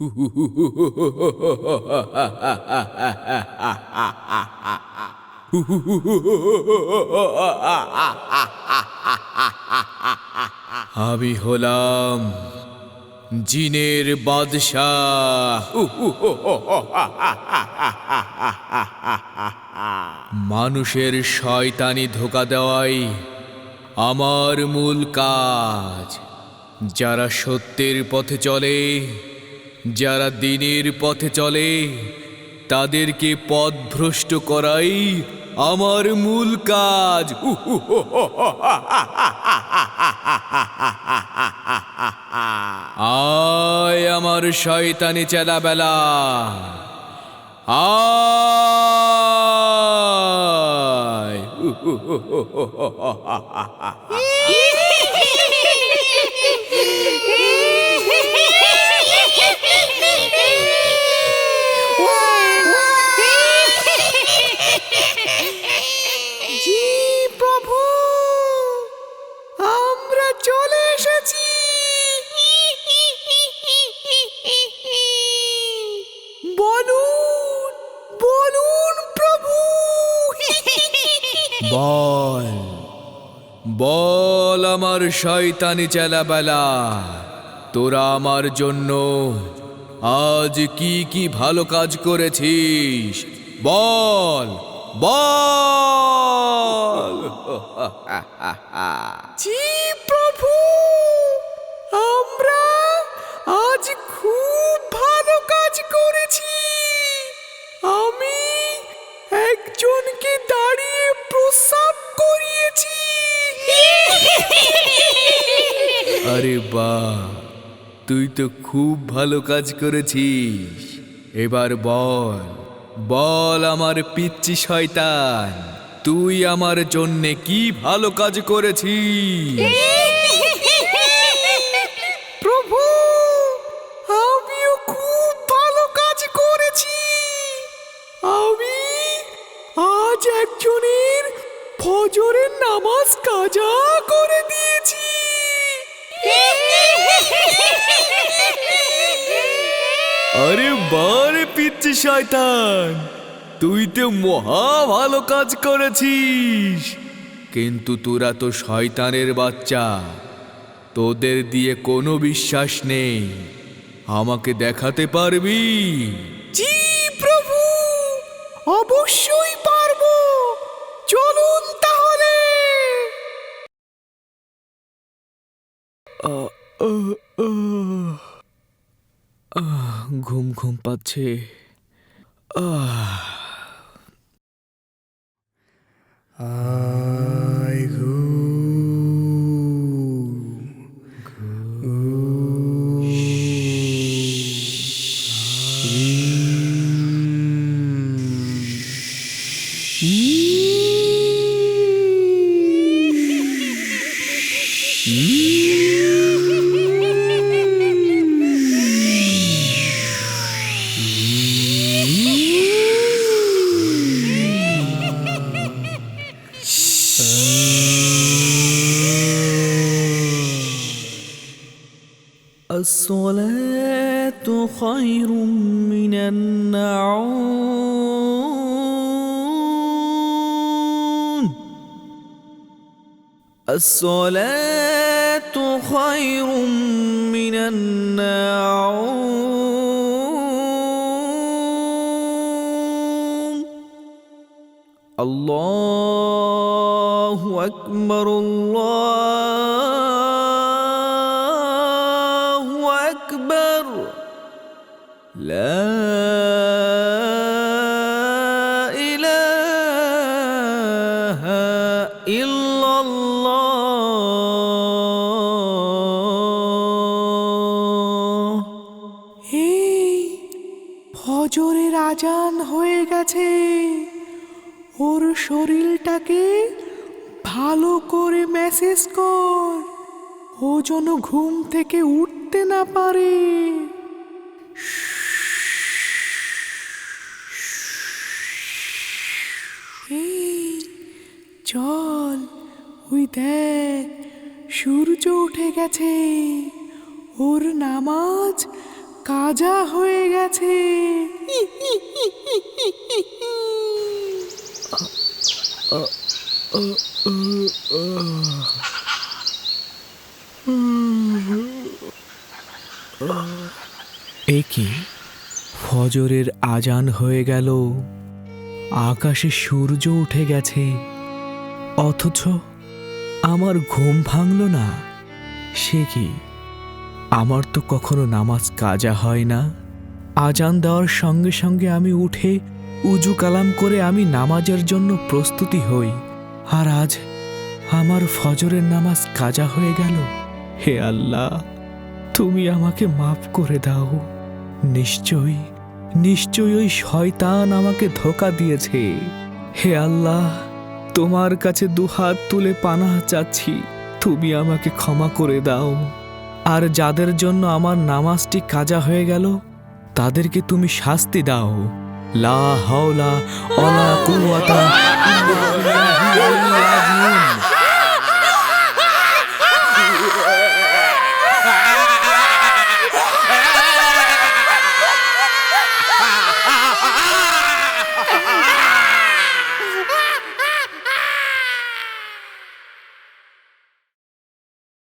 আমি হলাম জিনের বাদশাহ। মানুষের শয়তানি ধোকা দেওয়াই আমার মূল কাজ। যারা সত্যের পথে চলে যারা দিনের পথে চলে, তাদেরকে পথভ্রষ্ট করাই আমার মূল কাজ। আয় আমার শয়তানি চেলাবেলা। আয়। বল। বল আমার শয়তানি চেলাবেলা। তোরা আমার জন্য আজ কি কি ভালো কাজ করেছিস? বল বল। প্রভু, আমরা আজ খুব ভালো কাজ করেছি। আমি একজনকে বাহ তুই তো খুব ভালো কাজ করেছিস। এবার বল বল আমার পিচ্ছি শয়তান, তুই আমার জন্যে কি ভালো কাজ করেছিস? প্রভু, আমিও খুব ভালো কাজ করেছি। আমি আজ একজনের ফজরের নামাজ কাজা আরে বারে পিচ্ছি শয়তান। তুই তো মহা ভালো কাজ করেছিস। কিন্তু তোরা তো শয়তানের বাচ্চা। তোদের দিয়ে কোনো বিশ্বাস নেই। আমাকে দেখাতে পারবি? জি প্রভু, অবশ্যই। ঘুম ঘুম পাচ্ছে। আয় الصلاة خير من النعوم الصلاة خير من النعوم الله أكبر الله أكبر لا إله إلا الله এই ফজরের আজান হয়ে গেছে ওর শরীরটাকে ভালো করে মেসেজ কর। ও যেন ঘুম থেকে উঠতে না পারে। চল ওই দেখ সূর্য উঠে গেছে। ওর নামাজ কাজা হয়ে গেছে। এ কি ফজরের আজান হয়ে গেল। আকাশে সূর্য উঠে গেছে। অথচ আমার ঘুম ভাঙল না। সে কি? আমার তো কখনো নামাজ কাজা হয় না। আজান দেওয়ার সঙ্গে সঙ্গে আমি উঠে উজু কালাম করে আমি নামাজের জন্য প্রস্তুতি হই। আর আজ আমার ফজরের নামাজ কাজা হয়ে গেল। হে আল্লাহ! তুমি আমাকে মাফ করে দাও। নিশ্চয়ই নিশ্চয়ই ওই শয়তান আমাকে ধোকা দিয়েছে। হে আল্লাহ, তোমার কাছে দুহাত তুলে পানা চাচ্ছি। তুমি আমাকে ক্ষমা করে দাও। আর যাদের জন্য আমার নামাজটি কাজা হয়ে গেল, তাদেরকে তুমি শাস্তি দাও। লা হাওলা ওয়ালা কুওয়াতা ইল্লা বিল্লাহ